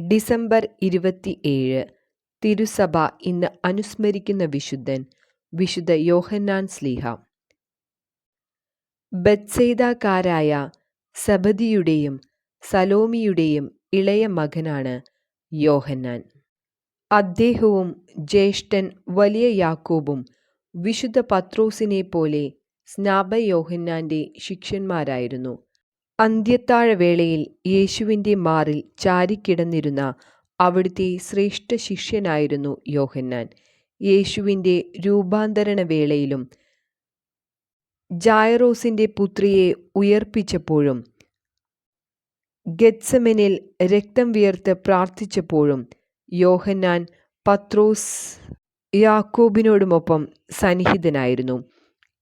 December ഇരുപത്തിയേഴ് തിരുസഭ ഇന്ന് അനുസ്മരിക്കുന്ന വിശുദ്ധൻ വിശുദ്ധ യോഹന്നാൻ സ്ലീഹ. ബത്സേദക്കാരായ സബദിയുടെയും സലോമിയുടെയും ഇളയ മകനാണ് യോഹന്നാൻ. അദ്ദേഹവും ജ്യേഷ്ഠൻ വലിയ യാക്കോബും വിശുദ്ധ പത്രോസിനെ പോലെ സ്നാപയോഹന്നാന്റെ ശിഷ്യന്മാരായിരുന്നു. അന്ത്യത്താഴവേളയിൽ യേശുവിന്റെ മാറിൽ ചാരിക്കിടന്നിരുന്ന അവിടുത്തെ ശ്രേഷ്ഠ ശിഷ്യനായിരുന്നു യോഹന്നാൻ. യേശുവിന്റെ രൂപാന്തരണ വേളയിലും ജായറോസിന്റെ പുത്രിയെ ഉയർപ്പിച്ചപ്പോഴും ഗത്സമനിൽ രക്തം വിയർത്ത് പ്രാർത്ഥിച്ചപ്പോഴും യോഹന്നാൻ പത്രോസ് യാക്കോബിനോടുമൊപ്പം സന്നിഹിതനായിരുന്നു.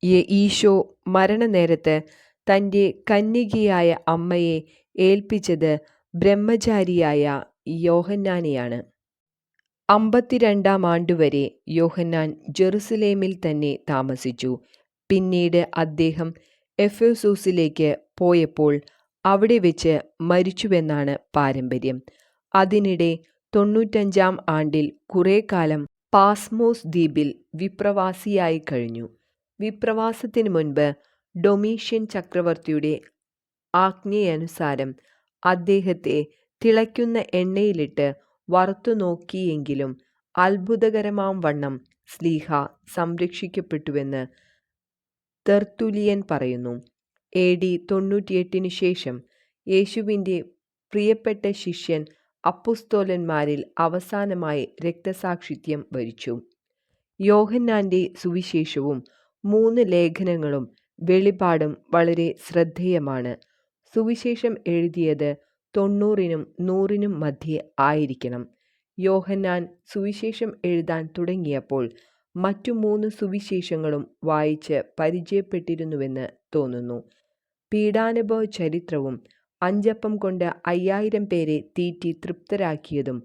ഈശോ മരണനേരത്ത് തന്റെ കന്യകയായ അമ്മയെ ഏൽപ്പിച്ചത് ബ്രഹ്മചാരിയായ യോഹന്നാനെയാണ്. അമ്പത്തിരണ്ടാം ആണ്ടുവരെ യോഹന്നാൻ ജെറുസലേമിൽ തന്നെ താമസിച്ചു. പിന്നീട് അദ്ദേഹം എഫോസൂസിലേക്ക് പോയപ്പോൾ അവിടെ വെച്ച് മരിച്ചുവെന്നാണ് പാരമ്പര്യം. അതിനിടെ തൊണ്ണൂറ്റഞ്ചാം ആണ്ടിൽ കുറേ കാലം പാസ്മോസ് ദ്വീപിൽ വിപ്രവാസിയായി കഴിഞ്ഞു. വിപ്രവാസത്തിനു മുൻപ് ഡൊമീഷ്യൻ ചക്രവർത്തിയുടെ ആജ്ഞയനുസാരം അദ്ദേഹത്തെ തിളയ്ക്കുന്ന എണ്ണയിലിട്ട് വറുത്തു നോക്കിയെങ്കിലും അത്ഭുതകരമാം വണ്ണം സ്ലീഹ സംരക്ഷിക്കപ്പെട്ടുവെന്ന് തെർത്തുലിയൻ പറയുന്നു. എ ഡി തൊണ്ണൂറ്റിയെട്ടിനു ശേഷം യേശുവിന്റെ പ്രിയപ്പെട്ട ശിഷ്യൻ അപ്പുസ്തോലന്മാരിൽ അവസാനമായി രക്തസാക്ഷിത്യം വരിച്ചു. യോഹന്നാന്റെ സുവിശേഷവും മൂന്ന് ലേഖനങ്ങളും വെളിപാടും വളരെ ശ്രദ്ധേയമാണ്. സുവിശേഷം എഴുതിയത് തൊണ്ണൂറിനും നൂറിനും മധ്യേ ആയിരിക്കണം. യോഹന്നാൻ സുവിശേഷം എഴുതാൻ തുടങ്ങിയപ്പോൾ മറ്റു മൂന്ന് സുവിശേഷങ്ങളും വായിച്ച് പരിചയപ്പെട്ടിരുന്നുവെന്ന് തോന്നുന്നു. പീഡാനുഭവ ചരിത്രവും അഞ്ചപ്പം കൊണ്ട് അയ്യായിരം പേരെ തീറ്റി തൃപ്തരാക്കിയതും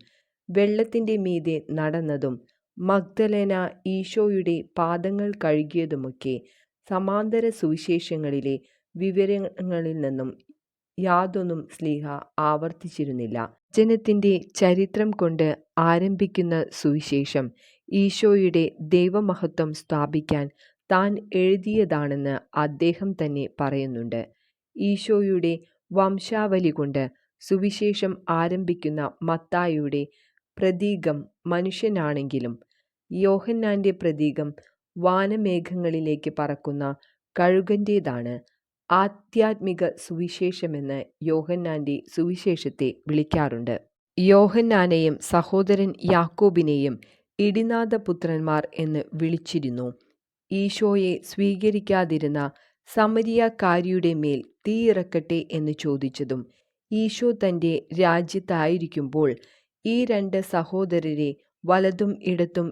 വെള്ളത്തിന്റെ മീതെ നടന്നതും മഗ്ദലേന ഈശോയുടെ പാദങ്ങൾ കഴുകിയതുമൊക്കെ സമാന്തര സുവിശേഷങ്ങളിലെ വിവരങ്ങളിൽ നിന്നും യാതൊന്നും സ്ലീഹ ആവർത്തിച്ചിരുന്നില്ല. ജനത്തിന്റെ ചരിത്രം കൊണ്ട് ആരംഭിക്കുന്ന സുവിശേഷം ഈശോയുടെ ദൈവമഹത്വം സ്ഥാപിക്കാൻ താൻ എഴുതിയതാണെന്ന് അദ്ദേഹം തന്നെ പറയുന്നുണ്ട്. ഈശോയുടെ വംശാവലി കൊണ്ട് സുവിശേഷം ആരംഭിക്കുന്ന മത്തായുടെ പ്രതീകം മനുഷ്യനാണെങ്കിലും യോഹന്നാന്റെ പ്രതീകം വാനമേഘങ്ങളിലേക്ക് പറക്കുന്ന കഴുകന്റേതാണ് ആധ്യാത്മിക സുവിശേഷമെന്ന് യോഹന്നാന്റെ സുവിശേഷത്തെ വിളിക്കാറുണ്ട്. യോഹന്നാനെയും സഹോദരൻ യാക്കോബിനെയും ഇടിനാഥപുത്രന്മാർ എന്ന് വിളിച്ചിരുന്നു. ഈശോയെ സ്വീകരിക്കാതിരുന്ന സമരിയാക്കാരിയുടെ മേൽ തീയിറക്കട്ടെ എന്ന് ചോദിച്ചതും ഈശോ തന്റെ രാജ്യത്തായിരിക്കുമ്പോൾ ഈ രണ്ട് സഹോദരരെ വലതും ഇടത്തും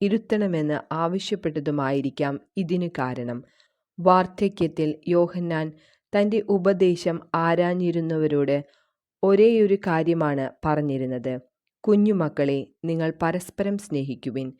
ഇരുത്തണമെന്ന് ആവശ്യപ്പെട്ടതുമായിരിക്കാം ഇതിനു കാരണം. വാർദ്ധക്യത്തിൽ യോഹന്നാൻ തന്റെ ഉപദേശം ആരാഞ്ഞിരുന്നവരോട് ഒരേയൊരു കാര്യമാണ് പറഞ്ഞിരുന്നത്. കുഞ്ഞുമക്കളെ നിങ്ങൾ പരസ്പരം സ്നേഹിക്കുവിൻ.